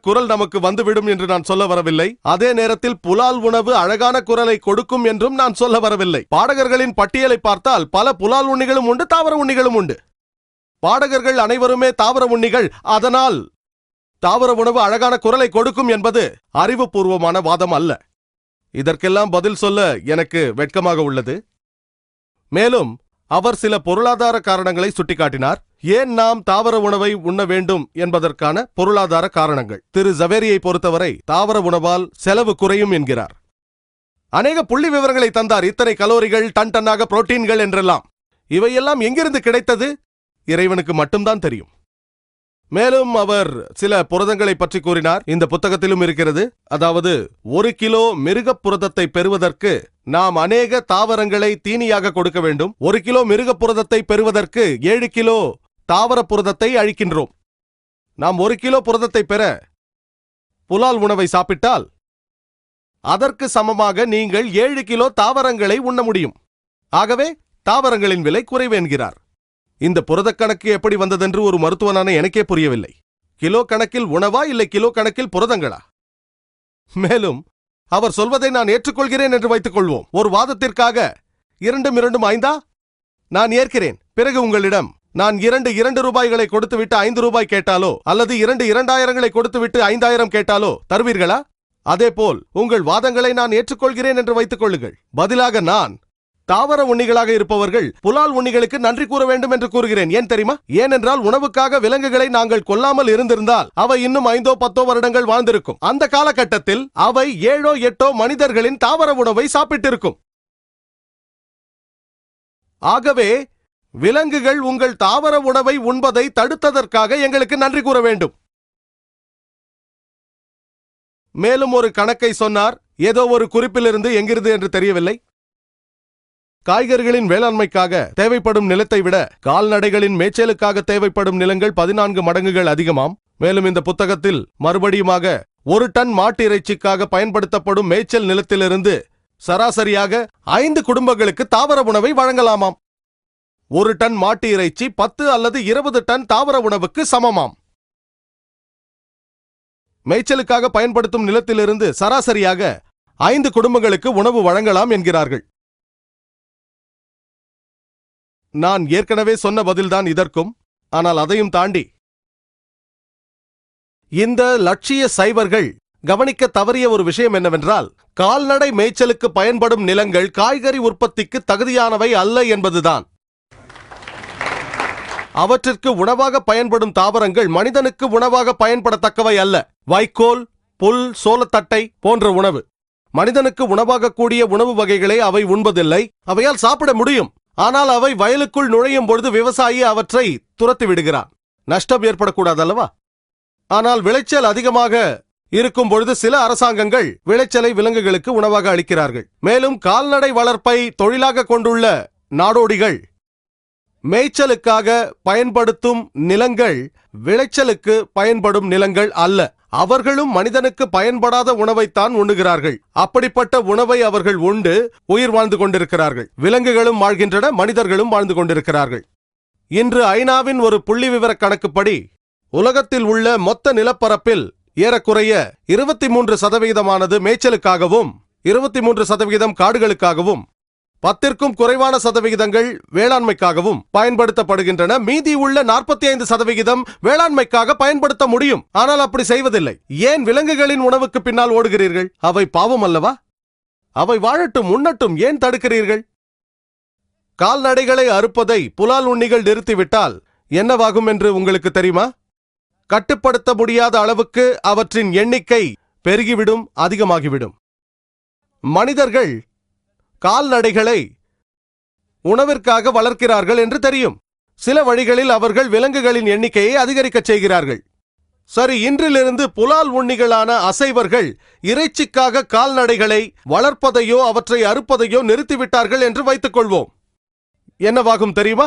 குரல் நமக்கு வந்துவிடும் என்று நான் சொல்ல வரவில்லை. அதே நேரத்தில் புலால் உணவு அழகான குரலை கொடுக்கும் என்றும் நான் சொல்ல வரவில்லை. பாடகர்களின் பட்டியலை பார்த்தால் பல புலால் உண்ணிகளும் உண்டு தாவர உண்ணிகளும் உண்டு. பாடகர்கள் அனைவருமே தாவர உண்ணிகள். அதனால் தாவர உணவு அழகான குரலை கொடுக்கும் என்பது அறிவுபூர்வமான வாதம் அல்ல. இதற்கெல்லாம் பதில் சொல்ல எனக்கு வெட்கமாக உள்ளது. மேலும் அவர் சில பொருளாதார காரணங்களை சுட்டிக்காட்டினார். ஏன் நாம் தாவர உணவை உண்ண வேண்டும் என்பதற்கான பொருளாதார காரணங்கள். திரு ஜவேரியை பொறுத்தவரை தாவர உணவால் செலவு குறையும் என்கிறார். அநேக புள்ளி விவரங்களை தந்தார். இத்தனை கலோரிகள் டன் டன்னாக புரோட்டீன்கள் என்றெல்லாம். இவையெல்லாம் எங்கிருந்து கிடைத்தது? இறைவனுக்கு மட்டும்தான் தெரியும். மேலும் அவர் சில புரதங்களை பற்றி கூறினார். இந்த புத்தகத்திலும் இருக்கிறது. அதாவது ஒரு கிலோ மிருகப் புரதத்தை பெறுவதற்கு நாம் அநேக தாவரங்களை தீனியாக கொடுக்க வேண்டும். ஒரு கிலோ மிருகப் புரதத்தை பெறுவதற்கு ஏழு கிலோ தாவர புரதத்தை அழிக்கின்றோம். நாம் ஒரு கிலோ புரதத்தை பெற புலால் உணவை சாப்பிட்டால் அதற்கு சமமாக நீங்கள் ஏழு கிலோ தாவரங்களை உண்ண முடியும். ஆகவே தாவரங்களின் விலை குறைவு என்கிறார். இந்த புரதக் கணக்கு எப்படி வந்ததென்று ஒரு மருத்துவனான எனக்கே புரியவில்லை. கிலோ கணக்கில் உணவா இல்லை கிலோ கணக்கில் புரதங்களா? மேலும் அவர் சொல்வதை நான் ஏற்றுக்கொள்கிறேன் என்று வைத்துக் கொள்வோம். ஒரு வாதத்திற்காக இரண்டும் இரண்டும் ஐந்தா? நான் ஏற்கிறேன். பிறகு உங்களிடம் நான் இரண்டு இரண்டு ரூபாய்களை கொடுத்துவிட்டு ஐந்து ரூபாய் கேட்டாலோ அல்லது இரண்டு இரண்டாயிரங்களை கொடுத்துவிட்டு ஐந்தாயிரம் கேட்டாலோ தருவீர்களா? அதேபோல் உங்கள் வாதங்களை நான் ஏற்றுக்கொள்கிறேன் என்று வைத்துக் கொள்ளுங்கள். பதிலாக நான் தாவர உண்ணிகளாக இருப்பவர்கள் புலால் உண்ணிகளுக்கு நன்றி கூற வேண்டும் என்று கூறுகிறேன். ஏன் தெரியுமா? ஏனென்றால் உணவுக்காக விலங்குகளை நாங்கள் கொல்லாமல் இருந்திருந்தால் அவை இன்னும் ஐந்தோ பத்தோ வருடங்கள் வாழ்ந்திருக்கும். அந்த காலகட்டத்தில் அவை ஏழோ எட்டோ மனிதர்களின் தாவர உணவை சாப்பிட்டிருக்கும். ஆகவே விலங்குகள் உங்கள் தாவர உணவை உண்பதை தடுத்ததற்காக எங்களுக்கு நன்றி கூற வேண்டும். மேலும் ஒரு கணக்கை சொன்னார் ஏதோ ஒரு குறிப்பிலிருந்து எங்கிருந்து என்று தெரியவில்லை. காய்கறிகளின் வேளாண்மைக்காக தேவைப்படும் நிலத்தை விட கால்நடைகளின் மேய்ச்சலுக்காக தேவைப்படும் நிலங்கள் பதினான்கு மடங்குகள் அதிகமாம். மேலும் இந்த புத்தகத்தில் மறுபடியுமாக ஒரு டன் மாட்டு இறைச்சிக்காக பயன்படுத்தப்படும் மேய்ச்சல் நிலத்திலிருந்து சராசரியாக ஐந்து குடும்பங்களுக்கு தாவர உணவை வழங்கலாமாம். ஒரு டன் மாட்டு இறைச்சி பத்து அல்லது இருபது டன் தாவர உணவுக்கு சமமாம். மேய்ச்சலுக்காக பயன்படுத்தும் நிலத்திலிருந்து சராசரியாக ஐந்து குடும்பங்களுக்கு உணவு வழங்கலாம் என்கிறார்கள். நான் ஏற்கனவே சொன்ன பதில்தான் இதற்கும் ஆனால் அதையும் தாண்டி இந்த லட்சிய சைவர்கள் கவனிக்க தவறிய ஒரு விஷயம் என்னவென்றால் கால்நடை மேய்ச்சலுக்கு பயன்படும் நிலங்கள் காய்கறி உற்பத்திக்கு தகுதியானவை அல்ல என்பதுதான். அவற்றிற்கு உணவாக பயன்படும் தாவரங்கள் மனிதனுக்கு உணவாக பயன்படத்தக்கவை அல்ல. வைக்கோல் புல் சோளத்தட்டை போன்ற உணவு. மனிதனுக்கு உணவாகக்கூடிய உணவு வகைகளை அவை உண்பதில்லை. அவையால் சாப்பிட முடியும். ஆனால் அவை வயலுக்குள் நுழையும் பொழுது விவசாயி அவற்றை துரத்தி விடுகிறான். நஷ்டம் ஏற்படக்கூடாது அல்லவா ஆனால் விளைச்சல் அதிகமாக இருக்கும் பொழுது சில அரசாங்கங்கள் விளைச்சலை விலங்குகளுக்கு உணவாக அளிக்கிறார்கள். மேலும் கால்நடை வளர்ப்பை தொழிலாக கொண்டுள்ள நாடோடிகள் மேய்ச்சலுக்காக பயன்படுத்தும் நிலங்கள் விளைச்சலுக்கு பயன்படும் நிலங்கள் அல்ல. அவர்களும் மனிதனுக்கு பயன்படாத உணவைத்தான் உண்ணுகிறார்கள். அப்படிப்பட்ட உணவை அவர்கள் உண்டு உயிர் வாழ்ந்து கொண்டிருக்கிறார்கள். விலங்குகளும் வாழ்கின்றன மனிதர்களும் வாழ்ந்து கொண்டிருக்கிறார்கள். இன்று ஐநாவின் ஒரு புள்ளி விவர கணக்குப்படி உலகத்தில் உள்ள மொத்த நிலப்பரப்பில் ஏறக்குறைய இருபத்தி மூன்று சதவிகிதமானது மேய்ச்சலுக்காகவும் இருபத்தி மூன்று சதவிகிதம் காடுகளுக்காகவும் பத்திற்கும் குறைவான சதவிகிதங்கள் வேளாண்மைக்காகவும் பயன்படுத்தப்படுகின்றன. மீதி உள்ள நாற்பத்தி ஐந்து சதவிகிதம் வேளாண்மைக்காக பயன்படுத்த முடியும். ஆனால் அப்படி செய்வதில்லை. ஏன் விலங்குகளின் உணவுக்கு பின்னால் ஓடுகிறீர்கள்? அவை பாவம் அல்லவா? அவை வாழட்டும் உண்ணட்டும் ஏன் தடுக்கிறீர்கள்? கால்நடைகளை அறுப்பதை புலால் உண்ணிகள் நிறுத்திவிட்டால் என்னவாகும் என்று உங்களுக்கு தெரியுமா? கட்டுப்படுத்த முடியாத அளவுக்கு அவற்றின் எண்ணிக்கை பெருகிவிடும் அதிகமாகிவிடும். மனிதர்கள் கால்நடைகளை உணவிற்காக வளர்க்கிறார்கள் என்று தெரியும். சில வழிகளில் அவர்கள் விலங்குகளின் எண்ணிக்கையை அதிகரிக்கச் செய்கிறார்கள். சரி இன்றிலிருந்து புலால் உண்ணிகளான அசைவர்கள் இறைச்சிக்காக கால்நடைகளை வளர்ப்பதையோ அவற்றை அறுப்பதையோ நிறுத்திவிட்டார்கள் என்று வைத்துக் கொள்வோம் என்னவாகும் தெரியுமா?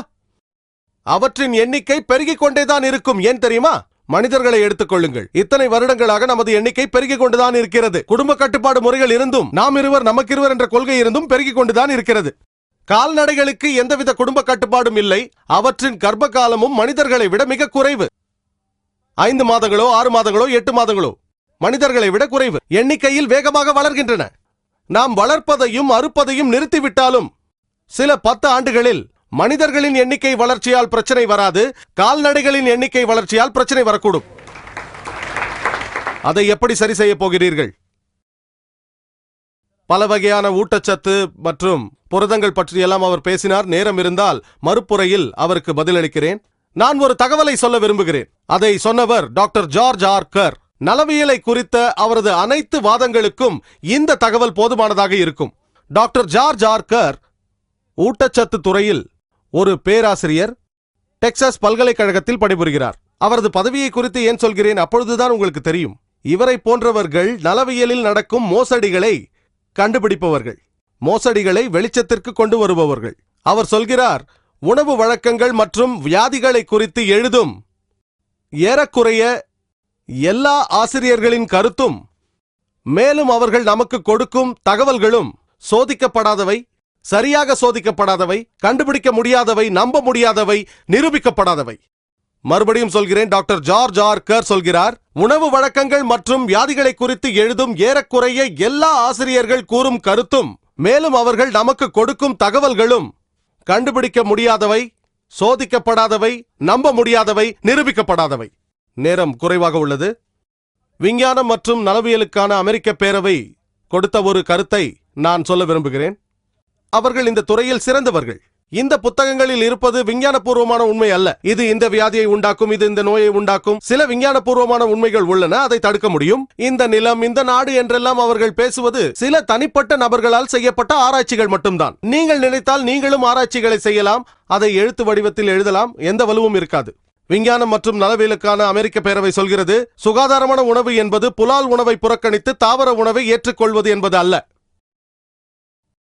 அவற்றின் எண்ணிக்கை பெருகிக் கொண்டேதான் இருக்கும் ஏன் தெரியுமா? மனிதர்களை எடுத்துக்கொள்ளுங்கள் இத்தனை வருடங்களாக நமது எண்ணிக்கை பெருகிக் கொண்டுதான் இருக்கிறது. குடும்ப கட்டுப்பாடு முறைகள் இருந்தும் நாம் இருவர் நமக்கிருவர் என்ற கொள்கை இருந்தும் பெருகிக் கொண்டுதான் இருக்கிறது. கால்நடைகளுக்கு எந்தவித குடும்ப கட்டுப்பாடும் இல்லை. அவற்றின் கர்ப்ப காலமும் மனிதர்களை விட மிக குறைவு. ஐந்து மாதங்களோ ஆறு மாதங்களோ எட்டு மாதங்களோ மனிதர்களை விட குறைவு. எண்ணிக்கையில் வேகமாக வளர்கின்றன. நாம் வளர்ப்பதையும் அறுப்பதையும் நிறுத்திவிட்டாலும் சில பத்து ஆண்டுகளில் மனிதர்களின் எண்ணிக்கை வளர்ச்சியால் பிரச்சனை வராது கால்நடைகளின் எண்ணிக்கை வளர்ச்சியால் பிரச்சனை வரக்கூடும். அதை எப்படி சரி செய்ய போகிறீர்கள்? பல வகையான ஊட்டச்சத்து மற்றும் புரதங்கள் பற்றியெல்லாம் அவர் பேசினார். நேரம் இருந்தால் மறுப்புரையில் அவருக்கு பதிலளிக்கிறேன். நான் ஒரு தகவலை சொல்ல விரும்புகிறேன். அதை சொன்னவர் டாக்டர் ஜார்ஜ் ஆர்கர். நலவியலை குறித்த அவரது அனைத்து வாதங்களுக்கும் இந்த தகவல் போதுமானதாக இருக்கும். டாக்டர் ஜார்ஜ் ஆர்கர் ஊட்டச்சத்து துறையில் ஒரு பேராசிரியர் டெக்சாஸ் பல்கலைக்கழகத்தில் பணிபுரிகிறார். அவரது பதவியை குறித்து ஏன் சொல்கிறேன்? அப்பொழுதுதான் உங்களுக்கு தெரியும். இவரை போன்றவர்கள் நலவியலில் நடக்கும் மோசடிகளை கண்டுபிடிப்பவர்கள். மோசடிகளை வெளிச்சத்திற்கு கொண்டு வருபவர்கள். அவர் சொல்கிறார் உணவு வழக்கங்கள் மற்றும் வியாதிகளை குறித்து எழுதும் ஏறக்குறைய எல்லா ஆசிரியர்களின் கருத்தும் மேலும் அவர்கள் நமக்கு கொடுக்கும் தகவல்களும் சோதிக்கப்படாதவை. சரியாக சோதிக்கப்படாதவை கண்டுபிடிக்க முடியாதவை நம்ப முடியாதவை நிரூபிக்கப்படாதவை. மறுபடியும் சொல்கிறேன் டாக்டர் ஜார்ஜ் ஆர் கர் சொல்கிறார் உணவு வழக்கங்கள் மற்றும் வியாதிகளை குறித்து எழுதும் ஏறக்குறைய எல்லா ஆசிரியர்கள் கூறும் கருத்தும் மேலும் அவர்கள் நமக்கு கொடுக்கும் தகவல்களும் கண்டுபிடிக்க முடியாதவை சோதிக்கப்படாதவை நம்ப முடியாதவை நிரூபிக்கப்படாதவை. நேரம் குறைவாக உள்ளது. விஞ்ஞானம் மற்றும் நலவியலுக்கான அமெரிக்க பேரவை கொடுத்த ஒரு கருத்தை நான் சொல்ல விரும்புகிறேன். அவர்கள் இந்த துறையில் சிறந்தவர்கள். இந்த புத்தகங்களில் இருப்பது விஞ்ஞானபூர்வமான உண்மை அல்ல. இது இந்த வியாதியை உண்டாக்கும் இது இந்த நோயை உண்டாக்கும். சில விஞ்ஞானபூர்வமான உண்மைகள் உள்ளன அதை தடுக்க முடியும். இந்த நிலம் இந்த நாடு என்றெல்லாம் அவர்கள் பேசுவது சில தனிப்பட்ட நபர்களால் செய்யப்பட்ட ஆராய்ச்சிகள் மட்டும்தான். நீங்கள் நினைத்தால் நீங்களும் ஆராய்ச்சிகளை செய்யலாம் அதை எழுத்து வடிவத்தில் எழுதலாம் எந்த வலுவும் இருக்காது. விஞ்ஞானம் மற்றும் நலவியலுக்கான அமெரிக்க பேரவை சொல்கிறது சுகாதாரமான உணவு என்பது புலால் உணவை புறக்கணித்து தாவர உணவை ஏற்றுக்கொள்வது என்பது அல்ல.